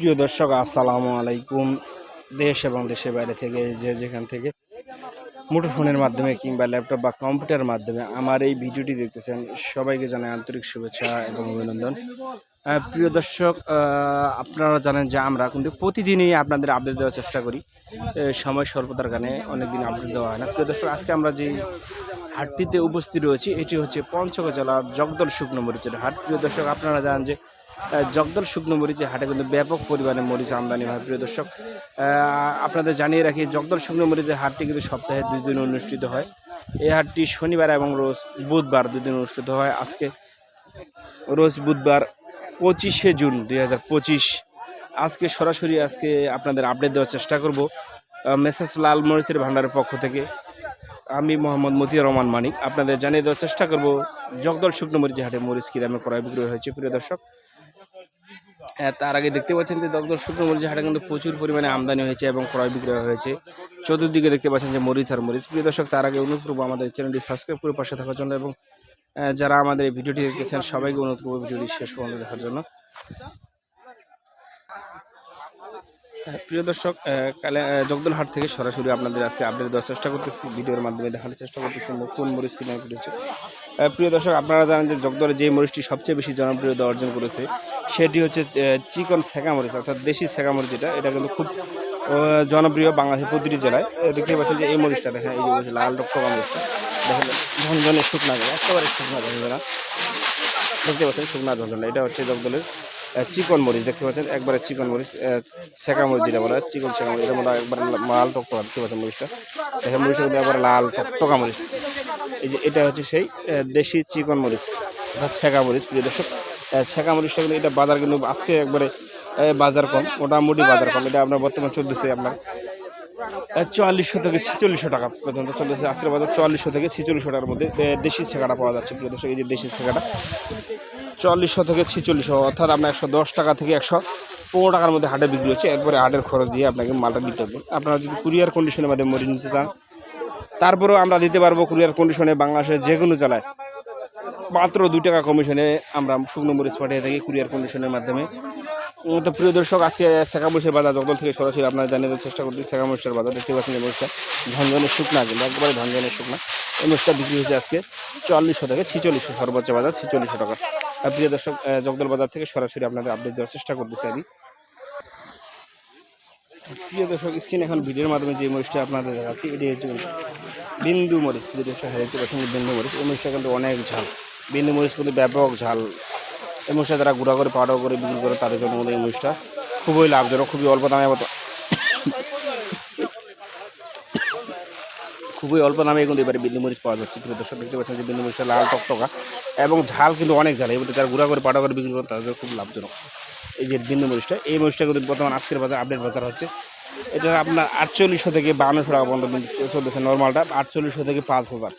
প্রিয় দর্শক, আসসালামু আলাইকুম। দেশ এবং দেশের বাইরে থেকে যে যেখান থেকে মুঠোফোনের মাধ্যমে কিংবা ল্যাপটপ বা কম্পিউটারের মাধ্যমে আমার এই ভিডিওটি দেখতেছেন, সবাইকে জানাই আন্তরিক শুভেচ্ছা এবং অভিনন্দন। প্রিয় দর্শক আপনারা জানেন যে আমরা কিন্তু প্রতিদিনই আপনাদের আপডেট দেওয়ার চেষ্টা করি। সময় স্বল্পতার কারণে অনেকদিন আপডেট দেওয়া হয় না। প্রিয় দর্শক, আজকে আমরা যে হাটটিতে উপস্থিত রয়েছি, এটি হচ্ছে পঞ্চগড় জেলার জগদল শুকনো মরিচের হাট। প্রিয় দর্শক, আপনারা জানেন যে জগদল শুকনো মরিচের হাটে কিন্তু ব্যাপক পরিমাণে মরিচ আমদানি হয়। প্রিয় দর্শক আপনাদের জানিয়ে রাখি, জগদল শুকনো মরিচের হাটটি কিন্তু সপ্তাহে দুই দিন অনুষ্ঠিত হয়। এই হাটটি শনিবার এবং রোজ বুধবার দুদিন অনুষ্ঠিত হয়। আজকে রোজ বুধবার পঁচিশে জুন দুই হাজার পঁচিশ। আজকে সরাসরি আজকে আপনাদের আপডেট দেওয়ার চেষ্টা করব। মেসেজ লাল মরিচের ভান্ডারের পক্ষ থেকে। আমি মোহাম্মদ মতিউর রহমান মানিক। আপনাদের জানিয়ে দেওয়ার চেষ্টা করব, জগদল শুকনো মরিচ হাটে মরিচ কি দামে ক্রয় বিক্রয় হয়েছে? প্রিয় দর্শক তার আগে দেখতে পাচ্ছেন যে জগদল শুকনো মরিচ হাটে কিন্তু প্রচুর পরিমাণে আমদানি হয়েছে এবং ক্রয় বিক্রয় হয়েছে। চতুর্দিকে দেখতে পাচ্ছেন যে মরিচ আর মরিচ। প্রিয় দর্শক তার আগে অনুরোধ করব আমাদের চ্যানেলটি সাবস্ক্রাইব করে পাশে থাকার জন্য এবং যারা আমাদের এই ভিডিওটি দেখেছেন সবাইকে অনুরোধ করব ভিডিওটি শেষ পর্যন্ত দেখার জন্য। আহ, প্রিয় দর্শক কালে জগদলহাট থেকে সরাসরি আপনাদের আজকে আপডেট দেওয়ার চেষ্টা করতেছি। ভিডিওর মাধ্যমে দেখানোর চেষ্টা করতেছি কোন মরিচ কিনে করেছে প্রিয় দর্শক আপনারা জানেন যে জগদলের যে মরিচটি সবচেয়ে বেশি জনপ্রিয়তা অর্জন করেছে সেটি হচ্ছে চিকন মরিচ অর্থাৎ দেশি সেকা মরিচ যেটা, এটা কিন্তু খুব জনপ্রিয় বাংলাদেশের প্রতিটি জেলায়। দেখতে পাচ্ছেন যে এই মরিচটা দেখেন, এই যে লাল টকটকা মরিচটা। দেখেন ঝনঝনে শুকনা গেলে, একেবারে শুকনা ঝনঝনা দেখতে পাচ্ছেন, শুকনা ঝনঝনা এটা হচ্ছে জগদলের চিকন মরিচ, দেখতে পাচ্ছেন, একবারে চিকন মরিচ ছেঁকা মরিচ যেটা বলা হয়, চিকন ছেঁকা মরিচ এর মধ্যে একবারে লাল টকটকা, দেখতে পাচ্ছেন মরিচটা। দেখেন মরিচটা কিন্তু একবারে লাল টকটকা মরিচ। এই যে, এটা হচ্ছে সেই দেশি চিকন মরিচ, অর্থাৎ ছেঁকা মরিচ প্রিয় দর্শক। ছেঁকা মরিচটা কিন্তু এটা বাজার কিন্তু আজকে একবারে বাজার কম, মোটামুটি বাজার কম। এটা আপনার বর্তমান চলতেছে আপনার চুয়াল্লিশশো থেকে ছিচল্লিশশো টাকা পর্যন্ত চলতেছে। আজকের বাজার চুয়াল্লিশশো থেকে ছিচল্লিশশো টাকার মধ্যে দেশি ছেঁকাটা পাওয়া যাচ্ছে। প্রিয় দর্শক, এই যে দেশি ছেঁকাটা চুয়াল্লিশশো থেকে ছিচল্লিশশো, অর্থাৎ আপনার একশো দশ টাকা থেকে একশো পনেরো টাকার মধ্যে হাটে বিক্রি হচ্ছে। একবারে হাটের খরচ দিয়ে আপনাকে মালটা দিতে হবে। আপনারা যদি কুরিয়ার কন্ডিশনের মাধ্যমে মরিচ নিতে চান, তারপরেও আমরা দিতে পারব কুরিয়ার কন্ডিশনে বাংলাদেশের যে কোনো জেলায়। মাত্র দু টাকা কমিশনে আমরা শুকনো মরিচ পাঠিয়ে থাকি কুরিয়ার কন্ডিশনের মাধ্যমে। তো প্রিয় দর্শক, আজকে শেখা মরিচের বাজার জগদল থেকে সরাসরি আপনারা জানিয়ে দেওয়ার চেষ্টা করছি, শেখা মরিচের বাজার। দেখতে পাচ্ছেন এই মরিচটা ঝনঝনে শুকনা, কিন্তু একবারে ঝনঝনে শুকনা। এই মরিচটা বিক্রি হয়েছে আজকে চুয়াল্লিশশো থেকে ছিচল্লিশশো সর্বোচ্চ বাজার, ছিচল্লিশশো টাকা। আর প্রিয় দর্শক জগদল বাজার থেকে সরাসরি আপনাদের আপডেট দেওয়ার চেষ্টা করতেছি আমি। প্রিয় দর্শক স্ক্রিন এখন ভিডিওর মাধ্যমে যে মরিচটা আপনাদের দেখাচ্ছি, এটি হচ্ছে বিন্দু মরিচ। প্রিয় দর্শক হ্যাঁ দেখতে পাচ্ছেন বিন্দু মরিচ। এই মরিচটা কিন্তু অনেক ঝাল। বিন্দু মরিচ কিন্তু ব্যাপক ঝাল। এই মরিচটা যারা গুঁড়া করে, পাউডার করে বিক্রি করে, তাদের জন্য কিন্তু এই মরিচটা খুবই লাভজনক, খুবই অল্প দামে মতো। খুবই অল্প দামে কিন্তু এবারে বিন্দু মরিচ পাওয়া যাচ্ছে। প্রিয় দর্শক, দেখতে পাচ্ছেন যে বিন্দু মরিচটা লাল টকটকা এবং ঝাল কিন্তু অনেক ঝাল। এবার যারা গুঁড়া করে, পাউডার করে বিক্রি করে, তাদের খুব লাভজনক এই যে বিন্দু মরিচটা। এই মরিচটা কিন্তু বর্তমান আজকের বাজার আপডেট বাজার হচ্ছে। এটা আপনার আটচল্লিশশো থেকে বাউন্নশো টাকা পর্যন্ত চলতেছে নর্মালটা আটচল্লিশশো থেকে পাঁচ হাজার।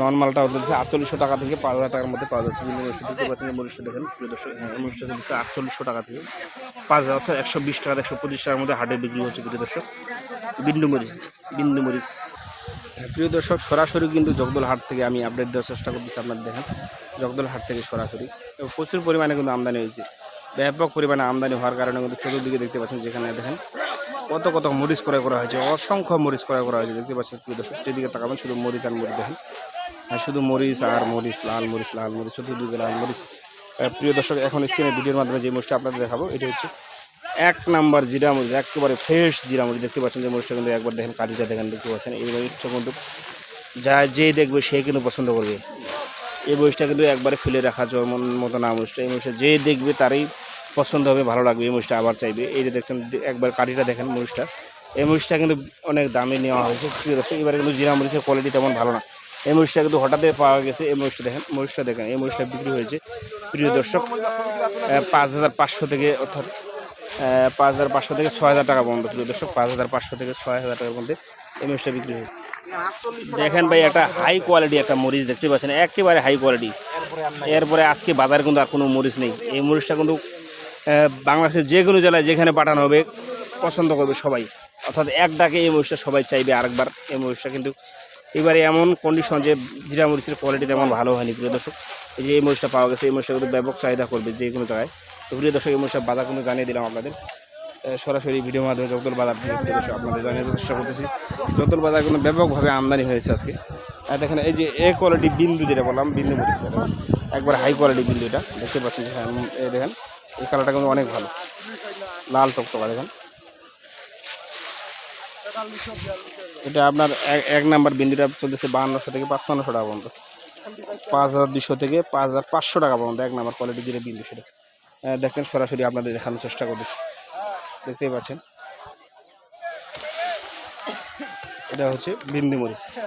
নর্মালটা চলতেছে আটচল্লিশশো টাকা থেকে পাঁচ হাজার টাকার মধ্যে পাওয়া যাচ্ছে। বিন্দু মরিচটা দেখতে পাচ্ছেন মরিচটা দেখেন প্রিয় দর্শক হ্যাঁ মরিচটা চলতেছে আটচল্লিশশো টাকা থেকে পাঁচ হাজার অর্থাৎ একশো বিশ টাকা একশো পঁচিশ টাকার মধ্যে হাটে বিক্রি হচ্ছে প্রিয় দর্শক। বিন্দু মরিচ বিন্দু মরিচ। হ্যাঁ, প্রিয় দর্শক সরাসরি কিন্তু জগদল হাট থেকে আমি আপডেট দেওয়ার চেষ্টা করতেছি আপনার দেখেন। জগদল হাট থেকে সরাসরি। প্রচুর পরিমাণে কিন্তু আমদানি হয়েছে। ব্যাপক পরিমাণে আমদানি হওয়ার কারণে কিন্তু চতুর্দিকে দেখতে পাচ্ছেন যেখানে দেখেন কত কত মরিচ ক্রয় করা হয়েছে অসংখ্য মরিচ ক্রয় করা হয়েছে। দেখতে পাচ্ছেন প্রিয় দর্শক যেদিকে তাকাবেন শুধু মরিচ আর মরিচ দেখেন। হ্যাঁ শুধু মরিচ আর মরিচ, লাল মরিচ লাল মরিচ, চতুর্দিকে লাল মরিচ। প্রিয় দর্শক, এখন স্ক্রিনে ভিডিওর মাধ্যমে যে মরিচটা আপনাদের দেখাবো, এটা হচ্ছে এক নাম্বার জিরা মরিচ, একেবারে ফ্রেশ জিরা মরিচ। দেখতে পাচ্ছেন যে মরিচটা কিন্তু একবার দেখেন কালিটা দেখেন, দেখতে পাচ্ছেন। এই মরিচটা কিন্তু যা যে দেখবে সে কিন্তু পছন্দ করবে। এই মরিচটা কিন্তু একবারে ফেলে রাখা মন- মতো না মরিচটা। এই মরিচটা যে দেখবে তারই পছন্দ হবে, ভালো লাগবে। এই মরিচটা আবার চাইবে। এই যে দেখছেন, একবার কাঠিটা দেখেন মরিচটা। এই মরিচটা কিন্তু অনেক দামে নেওয়া হয়েছে। এবারে কিন্তু জিরা মরিচের কোয়ালিটি তেমন ভালো না। এই মরিচটা কিন্তু হঠাৎই পাওয়া গেছে। এই মরিচটা দেখেন মরিচটা দেখেন, এই মরিচটা বিক্রি হয়েছে। প্রিয় দর্শক পাঁচ হাজার পাঁচশো থেকে, অর্থাৎ পাঁচ হাজার পাঁচশো থেকে ছয় হাজার টাকা পর্যন্ত, প্রিয় দর্শক, পাঁচ হাজার পাঁচশো থেকে ছয় হাজার টাকার মধ্যে এই মরিচটা বিক্রি হয়েছে। দেখেন ভাই, একটা হাই কোয়ালিটি একটা মরিচ দেখতে পাচ্ছেন, একেবারে হাই কোয়ালিটি এরপরে আজকে বাজারে কিন্তু আর কোনো মরিচ নেই। এই মরিচটা কিন্তু বাংলাদেশের যে কোনো জেলায় যেখানে পাঠানো হবে, পছন্দ করবে সবাই। অর্থাৎ এক ডাকে এই মরিচটা সবাই চাইবে, আরেকবার এই মরিচটা কিন্তু এবারে এমন কন্ডিশন যে জিরা মরিচের কোয়ালিটি তেমন ভালো হয়নি প্রিয় দর্শক। এই যে এই মরিচটা পাওয়া গেছে এই মরিচটা কিন্তু ব্যাপক চাহিদা করবে যে কোনো জায়গায়। তো প্রিয় দর্শক এই মরিচটা বাজার কিন্তু জানিয়ে দিলাম আপনাদের। সরাসরি ভিডিওর মাধ্যমে জগদল বাজার থেকে আপনাদের জানিয়ে চেষ্টা করতেছি। জগদল বাজার কোনো ব্যাপকভাবে আমদানি হয়েছে আজকে। আর দেখেন এই যে এ কোয়ালিটি বিন্দু যেটা বললাম বিন্দু মরিচ একবার হাই কোয়ালিটি বিন্দু এটা দেখতে পাচ্ছেন যে হ্যাঁ, দেখেন এই কালারটা কিন্তু অনেক ভালো। লাল টকটকা দেখেন। এটা আপনার এক- নাম্বার বিন্দুটা চলতেছে বাহান্নশো থেকে পাঁচ পাঁচপান্নশো টাকা পর্যন্ত। পাঁচ হাজার দুশো থেকে পাঁচ হাজার পাঁচশো টাকা পর্যন্ত এক নাম্বার কোয়ালিটি যেটা বিন্দু সেটা। দেখেন সরাসরি আপনাদের দেখানোর চেষ্টা করতেছি। দেখতেই পাচ্ছেন? এটা হচ্ছে বিন্দু মরিচ।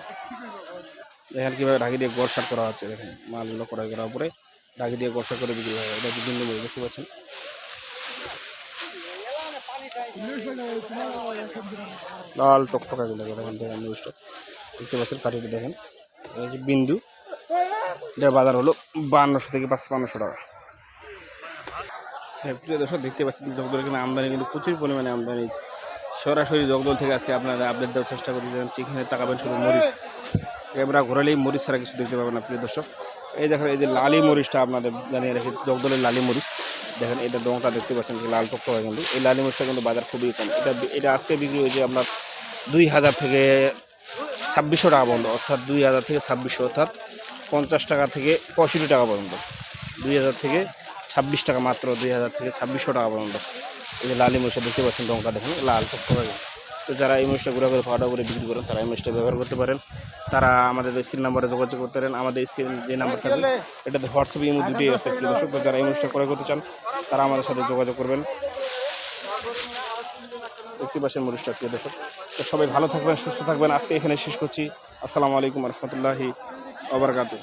দেখেন কীভাবে ঢাকি দিয়ে গড়সাট করা হচ্ছে, দেখেন। মালগুলো করাই করার পরে ঢাকি দিয়ে গড়সাট করে বিক্রি হয়। এটা হচ্ছে বিন্দু মরিচ, দেখতে পাচ্ছেন? লাল টকটকা গুলো দেখেন দেখেন মরিচটা দেখতে পাচ্ছেন কাটিটা দেখেন। এটা হচ্ছে বিন্দু। এটার বাজার হলো বান্নশো থেকে পাঁচপান্নশো টাকা। হ্যাঁ প্রিয় দর্শক, দেখতে পাচ্ছেন জগদল এখানে আমদানি কিন্তু প্রচুর পরিমাণে আমদানি সরাসরি জগদল থেকে আজকে আপনারা আপডেট দেওয়ার চেষ্টা করতে চিকেনের টাকা পাবেন শুধু মরিচ। ক্যামেরা ঘোরালেই মরিচ ছাড়া কিছু দেখতে পাবেন না, প্রিয় দর্শক। এই দেখেন, এই যে লালি মরিচটা আপনাদের জানিয়ে রাখি, জগদলের লালি মরিচ। দেখেন এটা দমটা দেখতে পাচ্ছেন লাল টক হয় কিন্তু। এই লালি মরিচটা কিন্তু বাজার খুবই কম। এটা এটা আজকে বিক্রি হয়েছে আপনার দুই হাজার থেকে ছাব্বিশশো টাকা পর্যন্ত, অর্থাৎ দুই হাজার থেকে ছাব্বিশশো, অর্থাৎ পঞ্চাশ টাকা থেকে পঁয়ষট্টি টাকা পর্যন্ত। দুই হাজার থেকে ছাব্বিশ টাকা মাত্র, দুই হাজার থেকে ছাব্বিশশো টাকা পর্যন্ত। এই যে লালি মরিচটা দেখতে পাচ্ছেন রঙটা দেখুন, লাল টক তো যারা এই মরিচটা গুঁড়া করে পাউডার করে বিক্রি করেন, তারা এই মরিচটা ব্যবহার করতে পারেন। তারা আমাদের স্ক্রিন নাম্বারে যোগাযোগ করতে পারেন, আমাদের স্ক্রিন যে নাম্বার থাকবে, এটাতে হোয়াটসঅ্যাপ ইমো দুটোই আছে। দর্শক যারা এই অনুষ্ঠান করতে চান, তারা আমাদের সাথে যোগাযোগ করবেন। একটি পাশের মরিচটা, প্রিয় দর্শক। তো সবাই ভালো থাকবেন, সুস্থ থাকবেন। আজকে এখানে শেষ করছি। আসসালামু আলাইকুম রহমতুল্লাহি আবরকাতু